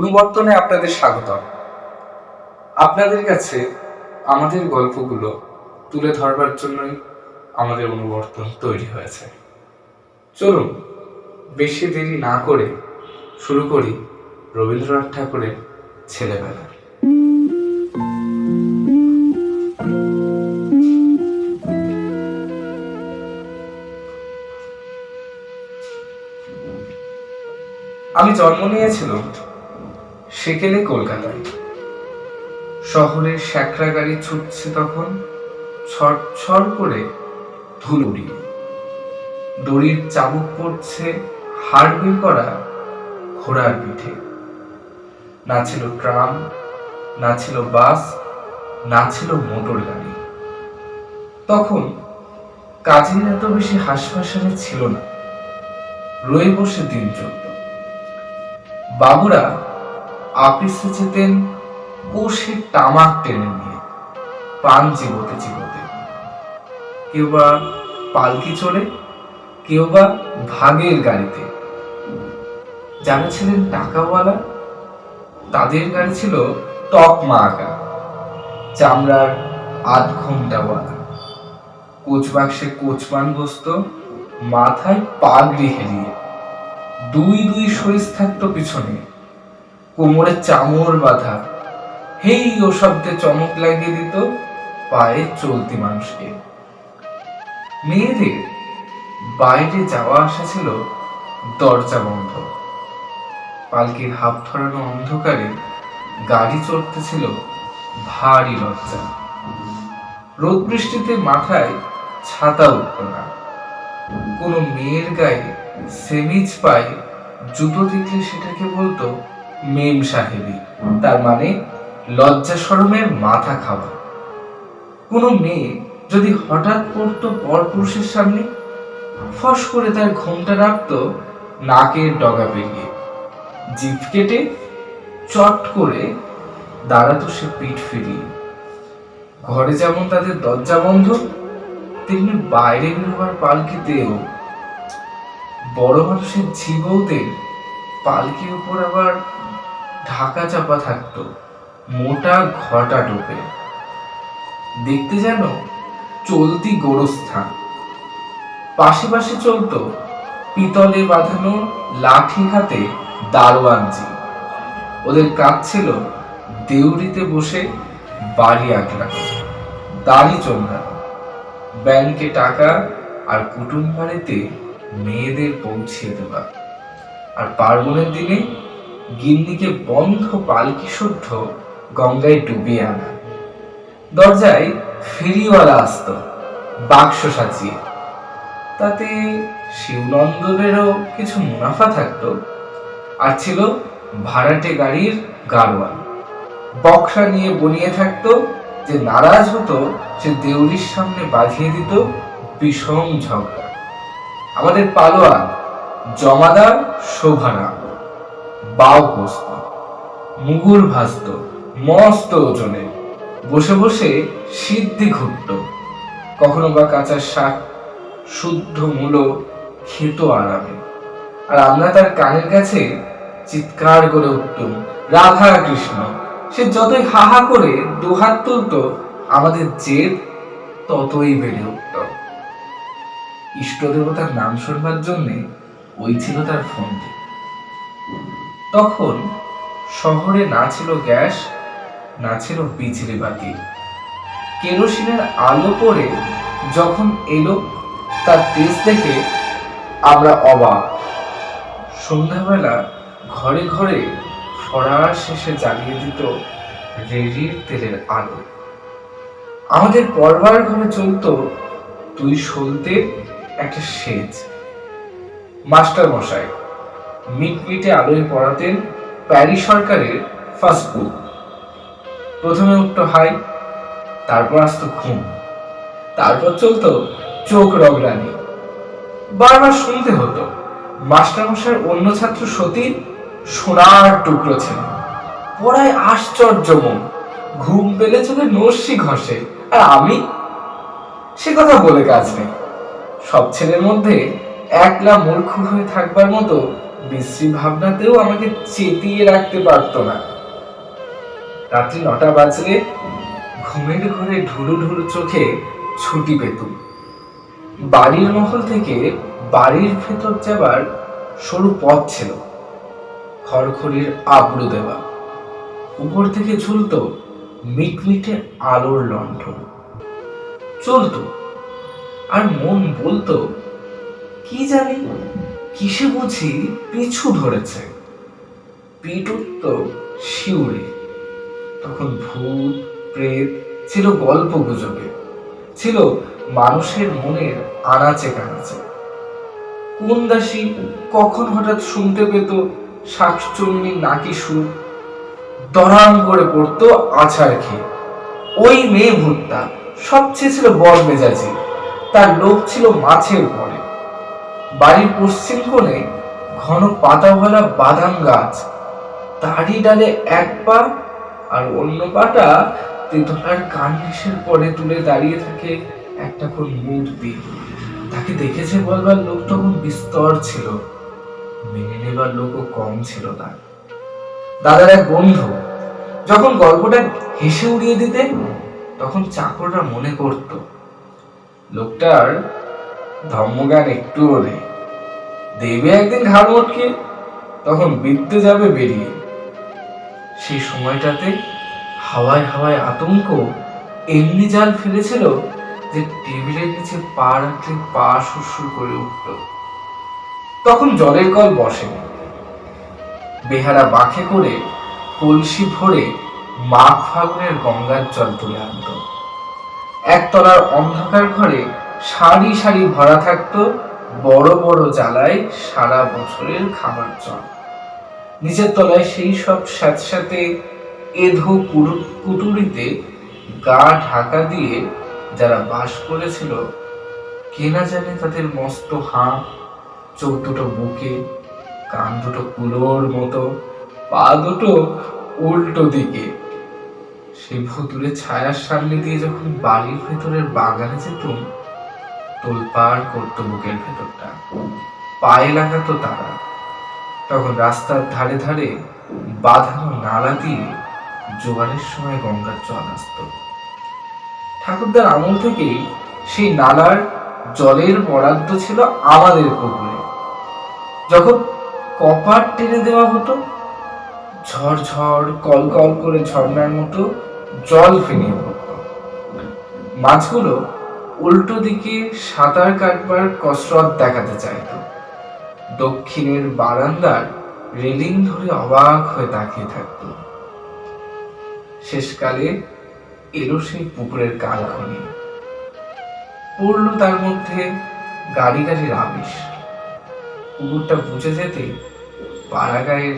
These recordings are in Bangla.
অনুবর্তনে আপনাদের স্বাগতম। আপনাদের কাছে আমাদের গল্পগুলো তুলে ধরবার জন্যই আমাদের অনুবর্তন তৈরি হয়েছে। চলুন, বেশি দেরি না করে শুরু করি রবীন্দ্রনাথ ঠাকুরের ছেলেবেলা। আমি জন্ম নিয়েছিলাম সেকেলে কলকাতায়। শহরের শ্যাকরা গাড়ি ছুটছে তখন, ছড় করে ধুলো উড়িয়ে দড়ির চাবুক পড়ছে হাড়বিল করা ঘোড়ার পিঠে। না ছিল ট্রাম, না ছিল বাস, না ছিল মোটর গাড়ি। তখন কাজের এত বেশি হাসপাসানে ছিল না। রয়ে বসে দিন চলত বাবুরা আপিসে যেতেন কোষে তামাক টেনে নিয়ে পান চিবোতে চিবোতে। কেউ বা পালকি চড়ে, কেউ বা ভাগের গাড়িতে। যারা ছিলেন টাকাওয়ালা, তাদের গাড়ি ছিল তকমা আঁকা চামড়ার আধ ঘন্টাওয়ালা কোচ বাক্সে কোচমান বসত, মাথায় পাগড়ি হেলিয়ে দুই দুই সরিষ থাকতো পিছনে। কোমরে চামর বাঁধা। হেই, ও শব্দে চমক লাগিয়ে দিত পায়ে চলতি মানুষকে। মেয়েদের বাইরে যাওয়া আসা ছিল দরজা বন্ধ। পালকির হাফ ধরানো অন্ধকারে গাড়ি চড়তে ছিল ভারী লজ্জা। রোদ বৃষ্টিতে মাথায় ছাতা উঠত না। কোনো মেয়ের গায়ে সেমিজ পায়ে জুতো দেখলে সেটাকে বলতো মেম সাহেবি। তার মানে লজ্জা শরমের মাথা খাওয়া। কোনো মেয়ে যদি হঠাৎ পড়তো পরপুরুষের সামনে, ফস করে তার ঘোমটা রাখতো নাকের ডগা পেরিয়ে। জিভ কেটে চট করে দাঁড়াতো সে পিঠ ফিরিয়ে। ঘরে যেমন তাদের দরজা বন্ধ, তেমনি বাইরে বেরোবার পালকিতেও। বড় মানুষের জীবদের পালকির উপর আবার ঢাকা চাপা থাকতো, মোটা ঘটা টোপে। দেখতে যেন চলতি গোরস্থান। পাশে পাশে চলতো পিতলে বাঁধানো লাঠি হাতে দারোয়ানজি ওদের কাজ ছিল দেউরিতে বসে বাড়ি আঁকলানো দাড়ি চন্দ্রানো ব্যাংকে টাকা আর কুটুম বাড়িতে মেয়েদের পৌঁছিয়ে দেওয়া। আর পার্বণের দিনে গিন্নিকে বন্ধ পালকি শুদ্ধ গঙ্গায় ডুবিয়ে আনা। দরজায় ফেরিওয়ালা আসত, বাক্স সাজিয়ে। তাতে শিবনন্দনেরও কিছু মুনাফা থাকতো আর ছিল ভাড়াটে গাড়ির গাড়োয়ান। বক্সা নিয়ে বনিয়ে থাকতো যে নারাজ হতো, সে দেউরির সামনে বাঁধিয়ে দিত বিষম ঝগড়া। আমাদের পালোয়ান, জমাদার, শোভারাম। বাউ বসত মুগুর ভাসত, মস্ত ওজনে, বসে বসে সিদ্ধি ঘুরত কখনো বা কাঁচা শাক, শুদ্ধ মূলো খেত আরামে। আর আমরা তার কানের কাছে চিৎকার করে উঠতুম রাধা কৃষ্ণ সে যতই হাহা করে দুহাত তুলত, আমাদের জেদ ততই বেড়ে উঠত। ইষ্ট দেবতার নাম শুনবার জন্যে ওই ছিল তার ফোনটি। তখন শহরে না ছিল গ্যাস, না ছিল বিজলি বাতি। কেরোসিনের আলো পড়ে যখন এলো তার তেজ দেখে আমরা অবাক। সন্ধ্যাবেলা ঘরে ঘরে ফরার শেষে জ্বালিয়ে দিত রেডির তেলের আলো। আমাদের পরবার ঘরে চলতো তুই সলতে একটা সেচ। মাস্টার মশাই মিটমিটে আলোয় পড়াতেন প্যারি সরকারের ফার্স্ট প্রথমে উঠতো হাই, তারপর আসতো ঘুম। তারপর চলতো চোখ রগলানি বারবার শুনতে হতো মাস্টারমশাইয়ের অন্য ছাত্র সতী সোনার টুকরো ছিল। পড়ায় আশ্চর্য মন, ঘুম পেলে চলে নস্যি ঘষে। আর আমি? সে কথা বলে কাজ নেই। সব ছেলের মধ্যে একলা মূর্খ হয়ে থাকবার মতো বিশ্রী ভাবনাতেও আমাকে চেতিয়ে রাখতে পারতো না। রাত্রি নটা বাজলে ঘুমের ঘরে ঢুলু ঢুলু চোখে ছুটি পেতুম। বাড়ির মহল থেকে বাড়ির ভেতর যাবার সরু পথ ছিল। খড়খড়ির আবরু দেওয়া। উপর থেকে ঝুলতো মিটমিটে আলোর লণ্ঠন। চলতো আর মন বলতো, কি জানি কিসে বুঝি পিছু ধরেছে? পিঠ উঠত শিউরে। তখন ভূত, প্রেত ছিল গল্প গুজবে। ছিল মানুষের মনের আনাচে কানাচে। কোন দাসী কখন হঠাৎ শুনতে পেত শাকচুন্নির নাকি সুর? দরাম করে পড়তো আছাড় খেয়ে। ওই মেয়ে ভূতটা সবচেয়ে ছিল বর মেজাজি তার লোভ ছিল মাছের পরে বাড়ির পশ্চিম কোণে ঘন পাতাওয়ালা বাদাম গাছ। তারই ডালে এক পা আর অন্য পাটা তেতলার কার্নিশের পরে তুলে দাঁড়িয়ে থাকে একটা কোন মূর্তি তাকে দেখেছে বলবার লোক তখন বিস্তর ছিল, মেনে নেবার লোকও কম ছিল তার। দাদার এক বন্ধু, যখন গল্পটা হেসে উড়িয়ে দিতেন, তখন চাকররা মনে করত, লোকটার ধর্মজ্ঞান একটুও নেই দেবে একদিন ঘাড় মটকে তখন বিদ্যে যাবে বেরিয়ে। সেই সময়টাতে হাওয়ায় হাওয়ায় আতঙ্ক এমনি জাল ফেলেছিল যে টেবিলের নিচে পা রাখলে পা সুরসুর করে উঠত তখন জলের কল বসেনি বেহারা বাঁকে করে কলসি ভরে মাঘ ফাগুনের গঙ্গার জল তুলে আনত। একতলার অন্ধকার ঘরে সারি সারি ভরা থাকতো, বড় বড় জ্বালায় সারা বছরের খাবার জল। নিচের তলায় সেই সব স্যাঁতস্যাঁতে এধো কুটুরিতে গা ঢাকা দিয়ে যারা বাস করেছিল, কে না জানে তাদের মস্ত হাঁ, চোখ দুটো বুকে কান দুটো কুলোর মতো, পা দুটো উল্টো দিকে। সেই ভুতুরে ছায়ার সামনে দিয়ে যখন বাড়ির ভেতরের বাগানে যেতুম তোলপাড় করতো বুকের ভেতরটা। পায়ে লাগাতো তারা। তখন রাস্তার ধারে ধারে বাঁধানো নালা দিয়ে জোয়ারের সময় গঙ্গার জল আসতো। ঠাকুরদার আমল থেকেই সেই নালার জলের বরাদ্দ ছিল আমাদের পুকুরে যখন কপার টেনে দেওয়া হতো ঝড় কল করে ঝর্ণার মতো জল ফেনিয়ে পড়তো। মাছগুলো উল্টো দিকে সাঁতার কাটবার কসরত দেখাতে চাইতো। দক্ষিণের বারান্দার রেলিং ধরে অবাক হয়ে তাকিয়ে থাকতো। শেষকালে এলো সেই পুকুরের কালখনি পড়ল তার মধ্যে গাড়ি গাড়ির আবিষ পুকুরটা বুঝে যেতে পাড়াগায়ের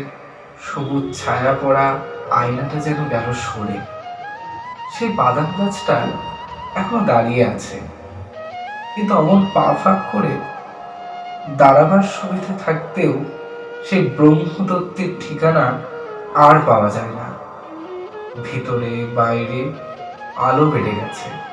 সবুজ ছায়া পড়া আয়নাটা যেন গেল সরে। সেই বাদাম গাছটা এখনও দাঁড়িয়ে আছে। কিন্তু অমন পা ফাঁক করে দাঁড়াবার সুবিধা থাকতেও সেই ব্রহ্মদত্তের ঠিকানা আর পাওয়া যায় না। ভিতরে বাইরে আলো বেড়ে গেছে।